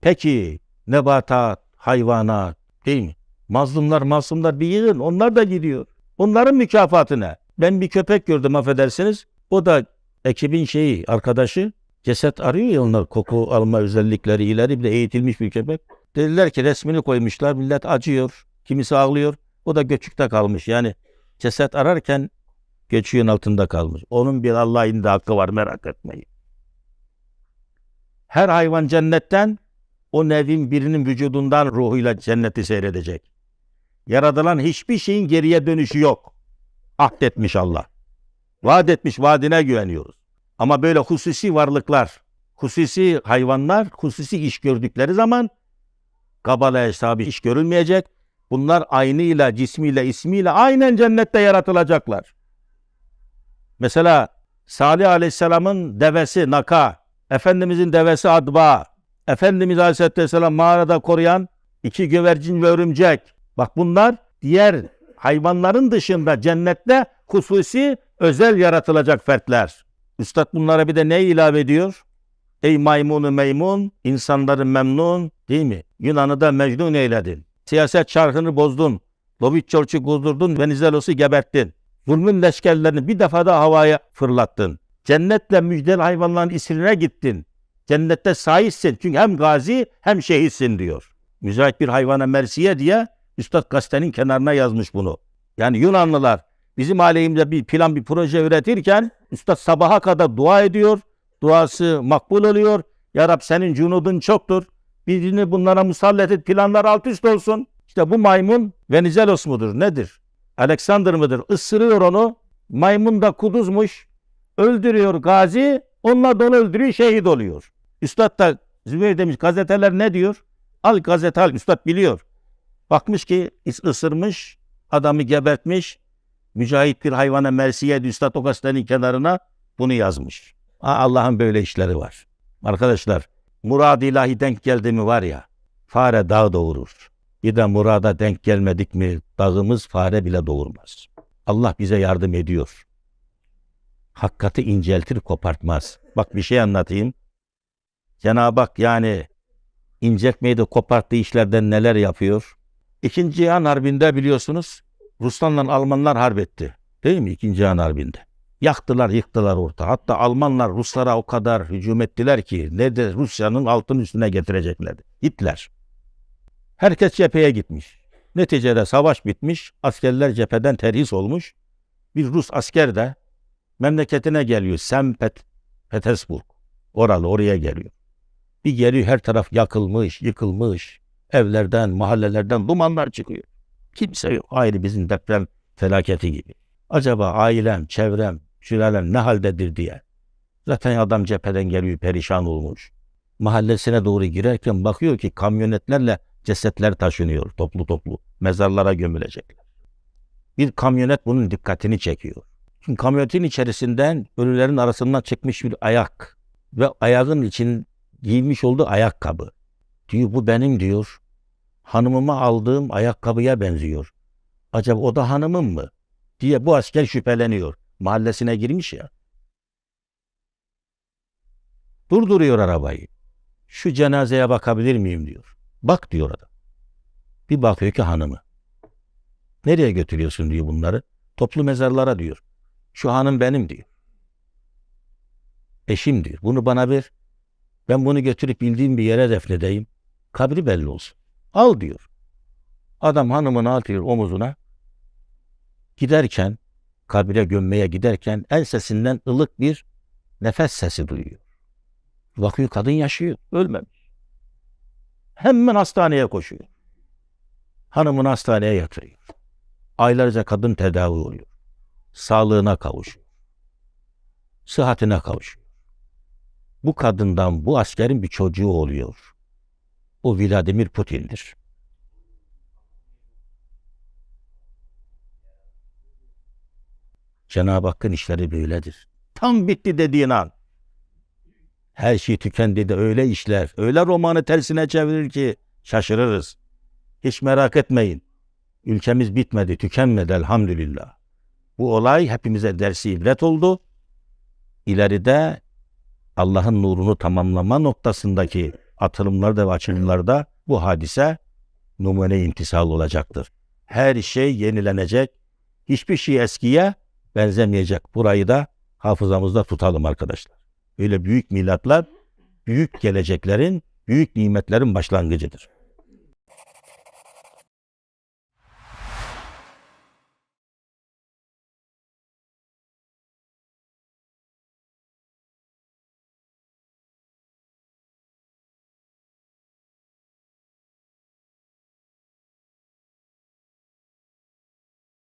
Peki nebatat, hayvanat değil mi? Mazlumlar masumlar bir yığın onlar da gidiyor. Onların mükafatı ne? Ben bir köpek gördüm affedersiniz. O da ekibin şeyi arkadaşı ceset arıyor ya onlar koku alma özellikleri ileri bir de eğitilmiş bir köpek. Dediler ki resmini koymuşlar millet acıyor. Kimisi ağlıyor. O da göçükte kalmış. Yani ceset ararken göçüğün altında kalmış. Onun bir Allah'ın da hakkı var merak etmeyin. Her hayvan cennetten o nevin birinin vücudundan ruhuyla cenneti seyredecek. Yaratılan hiçbir şeyin geriye dönüşü yok. Ahdetmiş Allah. Vaat etmiş vaadine güveniyoruz. Ama böyle hususi varlıklar, hususi hayvanlar, hususi iş gördükleri zaman kabala hesabı iş görülmeyecek. Bunlar aynıyla, cismiyle, ismiyle aynen cennette yaratılacaklar. Mesela Salih Aleyhisselam'ın devesi Naka, Efendimizin devesi Adba, Efendimiz Aleyhisselam mağarada koruyan iki güvercin ve örümcek. Bak bunlar diğer hayvanların dışında cennette hususi özel yaratılacak fertler. Üstad bunlara bir de ne ilave ediyor? Ey maymunu meymun, insanları memnun değil mi? Yunan'ı da mecnun eyledin. Siyaset çarkını bozdun. Lobit çorçu kuzdurdun, Venizelos'u geberttin. Zulmün leşkerlerini bir defada havaya fırlattın. Cennetle müjdeli hayvanların isrine gittin. Cennette sahipsin çünkü hem gazi hem şehitsin diyor. Müzahit bir hayvana mersiye diye Üstad gazetenin kenarına yazmış bunu. Yani Yunanlılar bizim aleyhimde bir plan bir proje üretirken Üstad sabaha kadar dua ediyor. Duası makbul oluyor. Ya Rab senin cunudun çoktur. Birini bunlara musallat et planlar alt üst olsun. İşte bu maymun Venizelos mudur nedir? Alexander mıdır? Isırıyor onu. Maymun da kuduzmuş. Öldürüyor gazi. Onlar da onu öldürüyor şehit oluyor. Üstad da Zübeyir demiş gazeteler ne diyor? Al gazete al. Üstad biliyor. Bakmış ki ısırmış. Adamı gebertmiş. Mücahit bir hayvana mersiye Üstad o gazetenin kenarına bunu yazmış. Allah'ın böyle işleri var. Arkadaşlar murad ilahi denk geldi mi var ya fare dağ doğurur. Bir de murada denk gelmedik mi dağımız fare bile doğurmaz. Allah bize yardım ediyor. Hakikati inceltir kopartmaz. Bak bir şey anlatayım. Cenab-ı Hak yani inceltmeyi de koparttığı işlerden neler yapıyor? İkinci Cihan Harbi'nde biliyorsunuz Ruslarla Almanlar harp etti. Değil mi? İkinci Cihan Harbi'nde. Yaktılar, yıktılar orta. Hatta Almanlar Ruslara o kadar hücum ettiler ki ne de Rusya'nın altın üstüne getireceklerdi. Hitler. Herkes cepheye gitmiş. Neticede savaş bitmiş. Askerler cepheden terhis olmuş. Bir Rus asker de memleketine geliyor. Pet Petersburg. Oralı oraya geliyor. Bir geliyor her taraf yakılmış, yıkılmış. Evlerden, mahallelerden dumanlar çıkıyor. Kimse yok. Ayrı bizim deprem felaketi gibi. Acaba ailem, çevrem, sülalem ne haldedir diye. Zaten adam cepheden geliyor perişan olmuş. Mahallesine doğru girerken bakıyor ki kamyonetlerle cesetler taşınıyor toplu toplu. Mezarlara gömülecekler. Bir kamyonet bunun dikkatini çekiyor. Çünkü kamyonetin içerisinden ölülerin arasından çıkmış bir ayak ve ayağın için giymiş olduğu ayakkabı. Diyor bu benim diyor. Hanımıma aldığım ayakkabıya benziyor. Acaba o da hanımım mı? diye bu asker şüpheleniyor. Mahallesine girmiş ya. Durduruyor arabayı. Şu cenazeye bakabilir miyim diyor. Bak diyor adam. Bir bakıyor ki hanımı. Nereye götürüyorsun diyor bunları. Toplu mezarlara diyor. Şu hanım benim diyor. Eşim diyor. Bunu bana ver. Ben bunu götürüp bildiğim bir yere defnedeyim. Kabri belli olsun. Al diyor. Adam hanımını atıyor omuzuna. Giderken, kabre gömmeye giderken ensesinden ılık bir nefes sesi duyuyor. Bakıyor kadın yaşıyor, ölmemiş. Hemen hastaneye koşuyor. Hanımını hastaneye yatırıyor. Aylarca kadın tedavi oluyor. Sağlığına kavuşuyor. Sıhhatine kavuşuyor. Bu kadından bu askerin bir çocuğu oluyor. O Vladimir Putin'dir. Cenab-ı Hakk'ın işleri böyledir. Tam bitti dediğin an. Her şey tükendi de öyle işler, öyle romanı tersine çevirir ki şaşırırız. Hiç merak etmeyin. Ülkemiz bitmedi, tükenmedi elhamdülillah. Bu olay hepimize dersi ibret oldu. İleride Allah'ın nurunu tamamlama noktasındaki atılımlarda ve açılımlarda bu hadise numune imtisal olacaktır. Her şey yenilenecek. Hiçbir şey eskiye benzemeyecek. Burayı da hafızamızda tutalım arkadaşlar. Öyle büyük milatlar büyük geleceklerin, büyük nimetlerin başlangıcıdır.